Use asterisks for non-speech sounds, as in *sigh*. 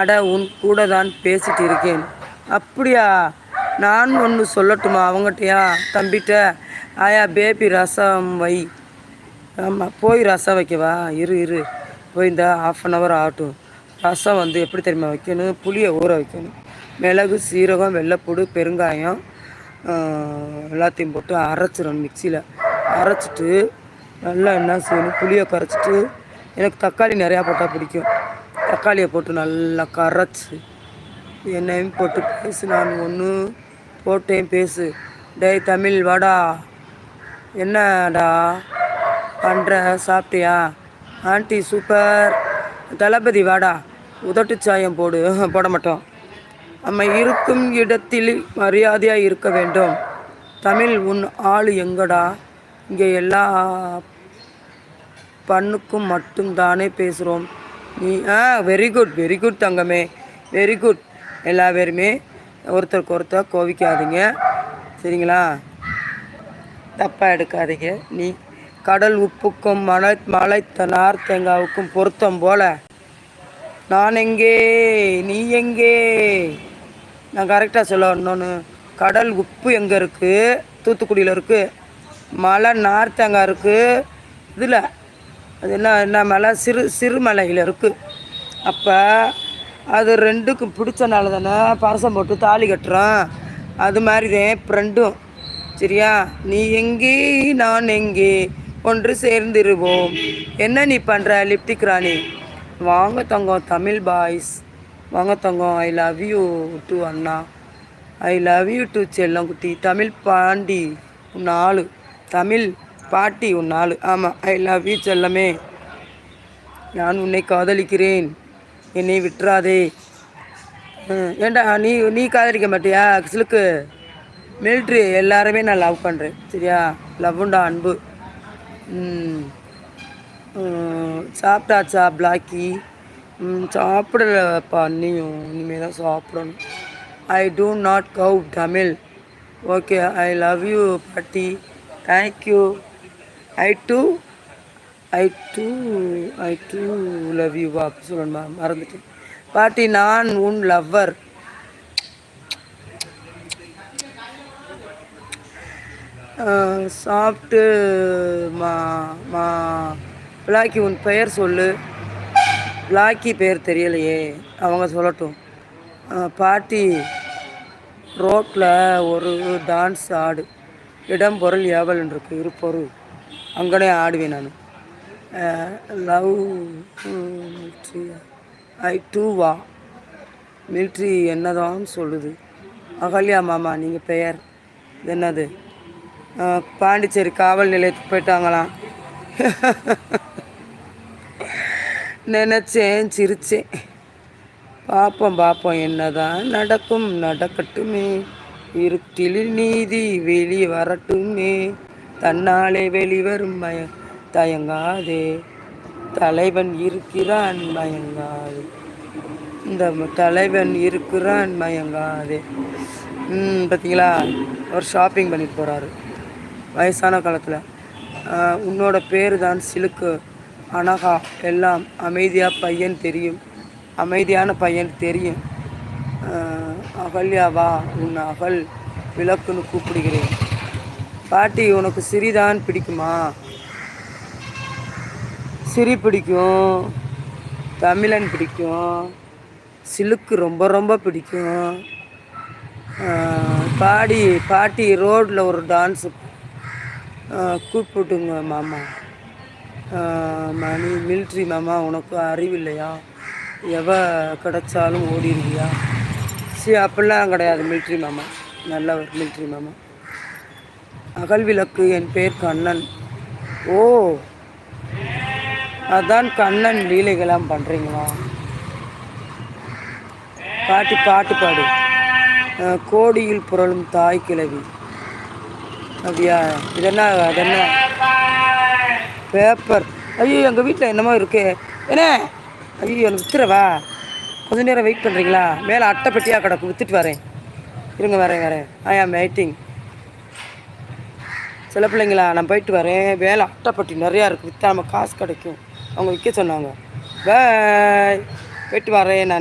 அட உன் கூட தான் பேசிட்டு இருக்கேன். அப்படியா? நான் ஒன்று சொல்லட்டுமா அவங்ககிட்டயா தம்பிட்ட ஆயா பேபி ரசம் வை. ஆமாம் போய் ரசம் வைக்கவா இரு இரு. போய் இந்த ஆஃப் அன் ஹவர் ஆகட்டும். ரசம் வந்து எப்படி தெரியுமா வைக்கணும்? புளியை ஊற வைக்கணும். மிளகு சீரகம் வெள்ளைப்பூடு பெருங்காயம் எல்லாத்தையும் போட்டு அரைச்சிடணும் மிக்சியில். அரைச்சிட்டு நல்லா என்ன செய்யணும்? புளியை கரைச்சிட்டு எனக்கு தக்காளி நிறையா போட்டால் பிடிக்கும். தக்காளியை போட்டு நல்லா கரைச்சி என்னையும் போட்டு பேசு நான் ஒன்று போட்டேன் பேசு. டேய் தமிழ் வாடா. என்னடா பண்ணுற சாப்பிட்டியா? Aunty super. தளபதி வாடா. உதட்டு சாயம் போடு. *laughs* போட மாட்டோம். நம்ம இருக்கும் இடத்தில் மரியாதையாக இருக்க வேண்டும். தமிழ் உன் ஆள் எங்கடா? இங்கே எல்லா பண்ணுக்கும் மட்டும் தானே பேசுகிறோம் நீ ஆ வெரி குட் வெரி குட் தங்கமே. வெரி குட் எல்லா பேருமே ஒருத்தருக்கு ஒருத்தர் கோவிக்காதீங்க. சரிங்களா? தப்பாக எடுக்காதீங்க. நீ கடல் உப்புக்கும் மலை மலை நார் தேங்காவுக்கும் பொருத்தம் போல. நான் எங்கே? நீ எங்கே? நான் கரெக்டாக சொல்ல இன்னொன்று கடல் உப்பு எங்கே இருக்குது தூத்துக்குடியில் இருக்குது மலை நார் தேங்காய் இருக்குது இதில் அது என்ன என்ன மலை? சிறு சிறு மலையில் இருக்குது அப்போ அது ரெண்டுக்கும் பிடிச்சனால தானே பரசம் போட்டு தாலி கட்டுறோம். அது மாதிரி தான் ஃப்ரெண்டும். சரியா? நீ எங்கே நான் எங்கே? ஒன்று சேர்ந்துருவோம். என்ன நீ பண்ணுற லிப்டிக் ராணி? வாங்க தங்கம் தமிழ் பாய்ஸ். வாங்க தங்கம் ஐ லவ் யூ டு அண்ணா. ஐ லவ் யூ டு செல்லங்குட்டி. தமிழ் பாண்டி நாலு. தமிழ் பாட்டி உன் ஆள் ஆமாம் ஐ லவ் யூ செல்லமே. நான் உன்னை காதலிக்கிறேன். என்னை விட்டுறாதே. ஏண்டா நீ நீ காதலிக்க மாட்டியா? சிலுக்கு மில்ட்ரி எல்லாருமே நான் லவ் பண்ணுறேன் சரியா? லவ்வுண்டா அன்பு? சாப்பிட்டாச்சா பிளாக்கி? சாப்பிடலப்பா நீயும் இனிமேல் தான் சாப்பிடணும். I do not know Tamil. Okay I love you பாட்டி. Thank you I too I too I too love you அப்படி சொல்லணுமா? மறந்துட்டேன். பாட்டி நான் உன் லவ்வர் சாப்பிட்டு மா மா பிளாக்கி உன் பெயர் சொல்லு. பிளாக்கி பெயர் தெரியலையே அவங்க சொல்லட்டும். பாட்டி ரோட்டில் ஒரு டான்ஸ் ஆடு. இடம் பொருள் ஏவல் இருக்கு இருப்பொருள் அங்கனே ஆடுவேன் நான். லவ் ஐ டூ வா. மில்ட்ரி என்னதான் சொல்லுது. அகல்யா மாமா நீங்கள் பெயர் என்னது? பாண்டிச்சேரி காவல் நிலையத்துக்கு போயிட்டாங்களாம் நினச்சேன் சிரிச்சேன். பார்ப்போம் பார்ப்போம் என்னதான் நடக்கும் நடக்கட்டுமே. இருட்டில் நீதி வெளியே வரட்டுமே. தன்னாலே வெளிவரும் மய தயங்காதே. தலைவன் இருக்கிறான் மயங்காது. இந்த தலைவன் இருக்கிறான் மயங்காதே. பார்த்தீங்களா அவர் ஷாப்பிங் பண்ணிட்டு போகிறாரு வயசான காலத்தில். உன்னோட பேர் தான் சிலுக்கு. அனகா எல்லாம் அமைதியாக பையன் தெரியும். அமைதியான பையன் தெரியும். அகல்யாவா உன் அகல் விளக்குன்னு கூப்பிடுகிறேன். பாட்டி உனக்கு சிறிதான் பிடிக்குமா? சிரி பிடிக்கும். தமிழன் பிடிக்கும். சிலுக்கு ரொம்ப ரொம்ப பிடிக்கும். பாடி பாட்டி ரோட்டில் ஒரு டான்ஸு கூப்பிட்டுங்க மாமா. மணி மில்ட்ரி மாமா உனக்கு அறிவில்லையா? எவ கிடைச்சாலும் ஓடிடுவியா? சரி அப்படிலாம் கிடையாது மில்ட்ரி மாமா. நல்ல ஒரு மில்ட்ரி மாமா. அகல்விளக்கு என் பேர் கண்ணன். ஓ அதான் கண்ணன் லீலைகளாம் பண்ணுறீங்களா பாட்டு பாட்டு பாடு. கோடியில் புரளும் தாய் கிழவி. அப்படியா? இதென்ன அதென்ன? பேப்பர். ஐயோ எங்கள் வீட்டில் என்னமோ இருக்கே. என்ன? ஐயோ எனக்கு வித்துறவா கொஞ்ச நேரம் வெயிட் பண்ணுறீங்களா மேலே அட்டை பெட்டியாக கிடக்கு. விற்றுட்டு வரேன். இருங்க வரேன் வரேன். ஐ ஆம் வெயிட்டிங் சில பிள்ளைங்களா நான் போயிட்டு வரேன். வேலை அட்டைப்பட்டி நிறையா இருக்குது விற்றா நம்ம காசு கிடைக்கும். அவங்க விற்க சொன்னாங்க. பாய் போயிட்டு வரேன் நான்.